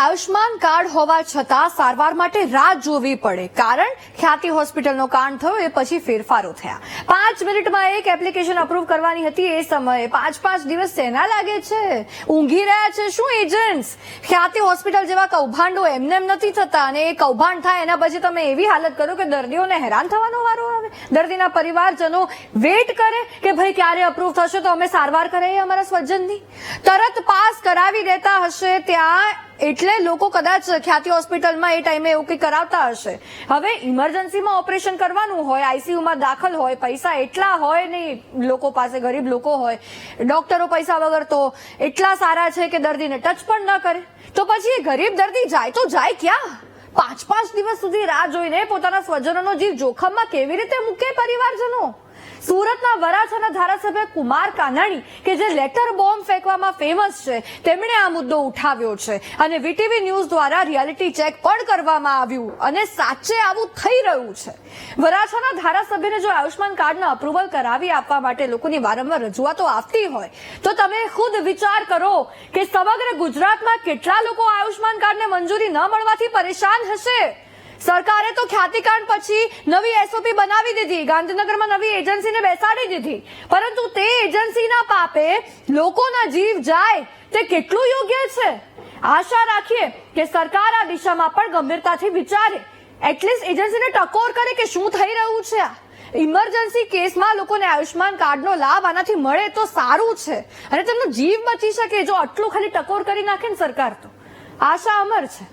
Ayushman card હોવા છતાં સારવાર માટે રાહ જોવી પડે. કારણ, ખ્યાતિ હોસ્પિટલનો કાંડ થયો એ પછી ફેરફારો થયા. પાંચ મિનિટમાં એક એપ્લિકેશન અપ્રૂવ કરવાની હતી એ સમયે. પાંચ પાંચ દિવસ સેના લાગે છે. ઊંઘી રહ્યા છે શું એજન્ટ્સ? ખ્યાતિ હોસ્પિટલ જેવા કૌભાંડો એમને એમ નથી થતા અને એ કૌભાંડ થાય એના પછી તમે એવી હાલત કરો કે દર્દીઓને હેરાન થવાનો વારો આવે. દર્દીના પરિવારજનો વેટ કરે કે ભાઈ ક્યારે અપ્રૂવ થશે તો અમે સારવાર કરાવીએ અમારા સ્વજનની. તરત પાસ કરાવી દેતા હશે ત્યાં એટલે લોકો કદાચ ખ્યાતિ હોસ્પિટલમાં એ ટાઈમે એવું કંઈ કરાવતા હશે. હવે ઇમરજન્સીમાં ઓપરેશન કરવાનું હોય આઈસીયુમાં દાખલ હોય, પૈસા એટલા હોય નહીં લોકો પાસે, ગરીબ લોકો હોય, ડોક્ટરો પૈસા વગર તો એટલા સારા છે કે દર્દીને ટચ પણ ન કરે. તો પછી એ ગરીબ દર્દી જાય તો જાય ક્યાં? પાંચ પાંચ દિવસ સુધી રાહ જોઈને પોતાના સ્વજનોનો જીવ જોખમમાં કેવી રીતે મૂકે પરિવારજનો? સુરતના વરાછાના ધારાસભ્ય કુમાર કાનાણી, કે જે લેટર બોમ્બ ફેંકવામાં ફેમસ છે, તેમણે આ મુદ્દો ઉઠાવ્યો છે. અને વીટીવી ન્યૂઝ દ્વારા રિયાલિટી ચેક પણ કરવામાં આવ્યું અને સાચે આવું થઈ રહ્યું છે. વરાછાના ધારાસભ્યને જો આયુષ્માન કાર્ડના અપ્રુવલ કરાવી આપવા માટે લોકોની વારંવાર રજૂઆતો આવતી હોય, તો તમે ખુદ વિચાર કરો કે સમગ્ર ગુજરાતમાં કેટલા લોકો આયુષ્માન કાર્ડને મંજૂરી ન મળવાથી પરેશાન હશે? સરકારે તો ખ્યાતિકાંડ પછી નવી એસઓપી બનાવી દીધી. ગાંધીનગરમાં નવી એજન્સીને બેસાડી દીધી. પરંતુ તે એજન્સીના પાપે લોકોના જીવ જાય તે કેટલું યોગ્ય છે? આશા રાખીએ કે સરકાર આ દિશામાં પણ ગંભીરતાથી વિચારે. એટલીસ્ટ એજન્સીને ટકોર કરે કે શું થઈ રહ્યું છે? આ ઇમરજન્સી કેસમાં લોકોને આયુષ્માન કાર્ડનો લાભ આનાથી મળે તો સારું છે. અને તેમનો જીવ બચી શકે જો આટલું ખાલી ટકોર કરી નાખે ને સરકાર તો. આશા અમર છે.